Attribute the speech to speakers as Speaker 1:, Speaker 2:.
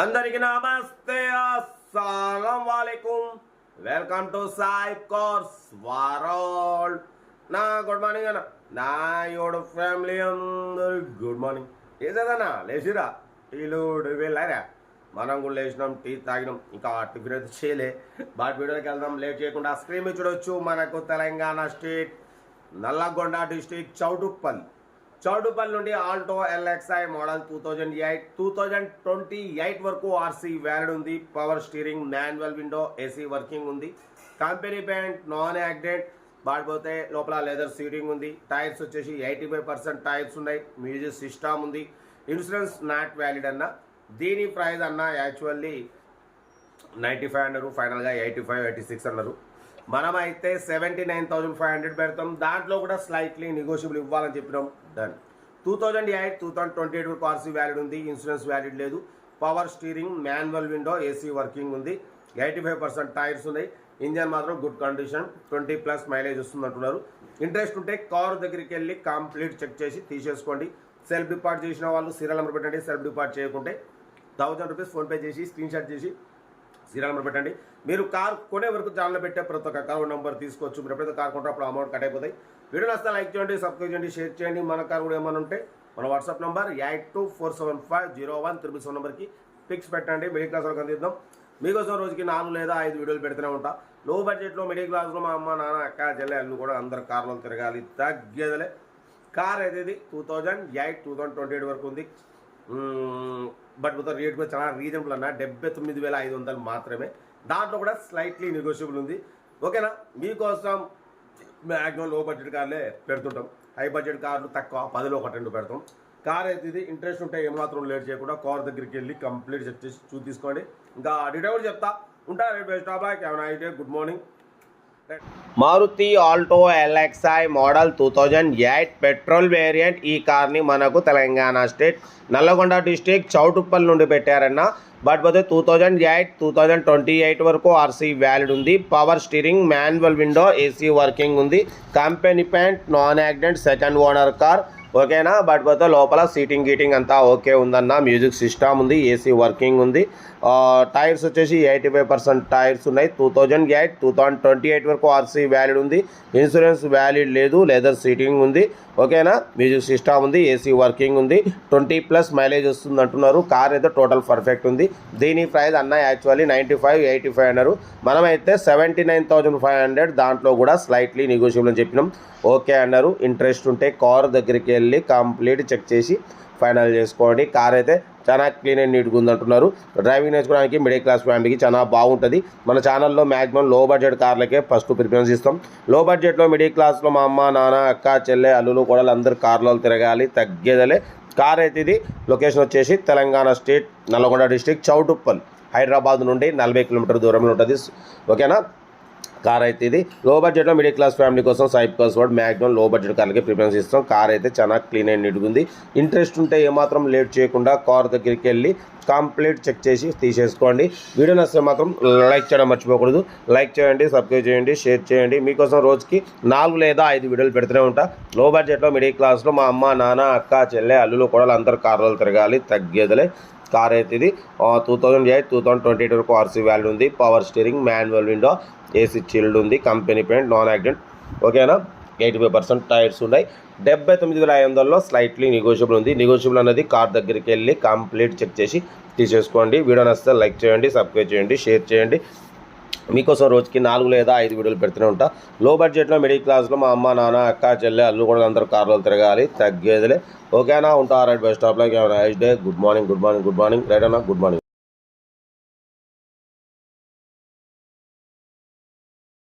Speaker 1: అందరికి నమస్తే అస్సలం వాలేకుం. Welcome to Sai cars world. నా గుడ్ మార్నింగ్ అన్న. నా యోడు ఫ్యామిలీ అందరు గుడ్ మార్నింగ్. ఏదన్నా లేచిరా? వీళ్ళు వెళ్ళారా? మనం కూడా లేచినాం టీ తాగినాం. ఇంకా టిఫిన్ అయితే చేయలే. బాటి వీడియోకి వెళ్దాం లేట్ చేయకుండా స్క్రీన్ చూడొచ్చు. మనకు తెలంగాణ స్టేట్ నల్లగొండ డిస్టిక్ చౌటుప్పల్లి. చౌడుపల్లి నుండి Alto LXI model two thousand eight two thousand twenty eight వరకు ఆర్సీ వ్యాలిడ్ ఉంది. Power steering manual window AC working ఉంది. కంపెనీ ప్యాంట్ నాన్ యాక్సిడెంట్ బాడిపోతే లోపల లెదర్ సీటింగ్ ఉంది. టైర్స్ వచ్చేసి ఎయిటీ ఫైవ్ పర్సెంట్ టైర్స్ ఉన్నాయి. మ్యూజిక్ సిస్టమ్ ఉంది. Insurance not valid అన్న. దీని ప్రైస్ అన్న యాక్చువల్లీ నైంటీ ఫైవ్ అన్నారు ఫైనల్గా ఎయిటీ ఫైవ్ ఎయిటీ సిక్స్ అన్నారు. మనమైతే seventy nine thousand five hundred పెడతాం. దాంట్లో కూడా స్లైట్లీ నెగోషియబుల్ ఇవ్వాలని చెప్పినాం. Done two thousand eight two thousand twenty eight వరకు ఆర్సీ వ్యాలిడ్ ఉంది ఇన్సూరెన్స్ వ్యాలిడ్ లేదు. Power steering manual window AC working ఉంది. ఎయిటీ ఫైవ్ పర్సెంట్ టైర్స్ ఉన్నాయి. ఇంజన్ మాత్రం good condition twenty plus mileage వస్తుంది అంటున్నారు. ఇంట్రెస్ట్ ఉంటే కారు దగ్గరికి వెళ్ళి కంప్లీట్ చెక్ చేసి తీసేసుకోండి. సెల్ఫ్ డిపార్ట్ చేసిన వాళ్ళు సీరియల్ నెంబర్ పెట్టండి. సెల్ఫ్ డిపార్ట్ చేయకుంటే థౌజండ్ రూపీస్ ఫోన్పే చేసి స్క్రీన్ షాట్ చేసి సీరియల్ నెంబర్ పెట్టండి. మీరు కార్ కొనే వరకు ఛానల్ పెట్టే ప్రతి ఒక్క కార్ నెంబర్ తీసుకోవచ్చు. మీరు ఎప్పుడైతే కార్ కొంటారో అప్పుడు అమౌంట్ కట్ అయిపోతాయి. వీడియో నచ్చితే లైక్ చేయండి సబ్స్క్రైబ్ చేయండి షేర్ చేయండి. మన కార్ కూడా ఏమైనా ఉంటే మన WhatsApp number eight two four seven five zero one triple seven నెంబర్కి పిక్స్ పెట్టండి. మిడిల్ క్లాస్ వరకు అందిద్దాం. మీకోసం రోజుకి నాలుగు లేదా ఐదు వీడియోలు పెడుతూనే ఉంటా. లో బడ్జెట్లో మిడిల్ క్లాస్లో మా అమ్మ నాన్న అక్క చెల్లె అల్లు కూడా అందరు కార్లో తిరగాలి. తగ్గేదలే. కార్ అయితే ఇది two thousand eight two thousand twenty eight వరకు ఉంది. బట్ మొత్తం రేట్ కూడా చాలా రీజనబుల్ అన్న. డెబ్బై తొమ్మిది వేల ఐదు వందలు మాత్రమే. దాంట్లో కూడా స్లైట్లీ నెగోషియబుల్ ఉంది. ఓకేనా? మీకోసం మ్యాక్సిమం లో బడ్జెట్ కార్లే పెడుతుంటాం. హై బడ్జెట్ కార్లు తక్కువ పదిలో ఒకటి రెండు పెడతాం. కార్ అయితే ఇది ఇంట్రెస్ట్ ఉంటే ఏమాత్రం లేట్ చేయకుండా కార్ దగ్గరికి వెళ్ళి కంప్లీట్ చెక్ చేసి చూ తీసుకోండి. ఇంకా డీటెయిల్ చెప్తా? ఉంటా రేపు బెస్ట్ ఆఫ్ లైక్ ఏమైనా అయితే good morning Maruti Alto LXI model two thousand eight petrol variant ఈ కార్ని మనకు తెలంగాణ స్టేట్ నల్లగొండ డిస్టిక్ చౌటుప్పల్ నుండి పెట్టారన్న బట్ పోతే two thousand eight two thousand twenty eight వరకు ఆర్సీ వ్యాలిడ్ ఉంది power steering manual window AC working ఉంది company paint non accident second owner car ఓకేనా? బట్ పోతే లోపల సీటింగ్ గీటింగ్ అంతా ఓకే ఉందన్న మ్యూజిక్ సిస్టమ్ ఉంది ఏసీ వర్కింగ్ ఉంది. టైర్స్ వచ్చేసి ఎయిటీ ఫైవ్ పర్సెంట్ టైర్స్ ఉన్నాయి. Two thousand eight two thousand twenty eight వరకు ఆర్సీ వ్యాలిడ్ ఉంది. ఇన్సూరెన్స్ వ్యాలిడ్ లేదు లెదర్ సీటింగ్ ఉంది. ఓకేనా? మ్యూజిక్ సిస్టమ్ ఉంది ఏసీ వర్కింగ్ ఉంది. ట్వంటీ ప్లస్ మైలేజ్ వస్తుంది అంటున్నారు. కార్ అయితే టోటల్ పర్ఫెక్ట్ ఉంది. దీని ప్రైస్ అన్న actually ninety five eighty five అన్నారు. మనమైతే seventy nine thousand five hundred దాంట్లో కూడా స్లైట్లీ నెగోషియబుల్ అని చెప్పినాం. ఓకే అన్నారు. ఇంట్రెస్ట్ ఉంటే కార్ దగ్గరికి వెళ్ళి కంప్లీట్ చెక్ చేసి ఫైనల్ చేసుకోండి. కార్ అయితే చాలా క్లీన్ అండ్ నీట్గా ఉందంటున్నారు. డ్రైవింగ్ నేర్చుకోవడానికి మిడిల్ క్లాస్ ఫ్యామిలీకి చాలా బాగుంటుంది. మన ఛానల్లో మ్యాక్సిమం లో బడ్జెట్ కార్లకే ఫస్ట్ ప్రిఫరెన్స్ ఇస్తాం. లో బడ్జెట్లో మిడిల్ క్లాస్లో మా అమ్మ నాన్న అక్క చెల్లె అల్లులు కూడా అందరూ కార్లలో తిరగాలి తగ్గేదలే. కార్ అయితే ఇది లొకేషన్ వచ్చేసి తెలంగాణ స్టేట్ నల్గొండ డిస్టిక్ చౌటుప్పల్ హైదరాబాద్ నుండి నలభై కిలోమీటర్ దూరంలో ఉంటుంది. ఓకేనా? కార్ అయితే ఇది. లో బడ్జెట్లో మిడిల్ క్లాస్ ఫ్యామిలీ కోసం Sai cars world maximum low budget కార్లకి preference ఇస్తాం. కార్ అయితే చాలా క్లీన్ అండ్ నీట్గా ఉంది. ఇంట్రెస్ట్ ఉంటే ఏమాత్రం లేట్ చేయకుండా కార్ దగ్గరికి వెళ్ళి కంప్లీట్ చెక్ చేసి తీసేసుకోండి. వీడియో నచ్చితే మాత్రం లైక్ చేయడం మర్చిపోకూడదు. లైక్ చేయండి సబ్స్క్రైబ్ చేయండి షేర్ చేయండి. మీకోసం రోజుకి నాలుగు లేదా ఐదు వీడియోలు పెడుతూనే ఉంటా. లో బడ్జెట్లో మిడిల్ క్లాస్లో మా అమ్మ నాన్న అక్క చెల్లె అల్లులు కూడా అందరు కార్లు తిరగాలి తగ్గేదలే. కార్ అయితే ఇది two thousand eight two thousand twenty eight వరకు ఆర్సీ వ్యాల్యూ ఉంది. Power steering manual window AC chilled ఉంది. కంపెనీ పెయింట్ నాన్ యాక్సిడెంట్ ఓకేనా ఎయిటీ ఫైవ్ పర్సెంట్ టైర్స్ ఉన్నాయి. డెబ్బై తొమ్మిది వేల ఐదు వందల్లో స్లైట్లీ నెగోషియబుల్ ఉంది. నెగోషియబుల్ అనేది కార్ దగ్గరికి వెళ్ళి కంప్లీట్ చెక్ చేసి తీసేసుకోండి. వీడియో నచ్చితే లైక్ చేయండి సబ్స్క్రైబ్ చేయండి షేర్ చేయండి. మీకోసం రోజుకి నాలుగు లేదా ఐదు వీడియోలు పెడుతూనే ఉంటా. లో బడ్జెట్లో మిడిల్ క్లాస్లో మా అమ్మ నాన్న అక్క చెల్లె అల్లు కూడా అందరూ కార్లో తిరగాలి తగ్గేదిలే. ఓకేనా? ఉంటా right స్టాప్లో of day good morning good morning good morning right అన్న? Good morning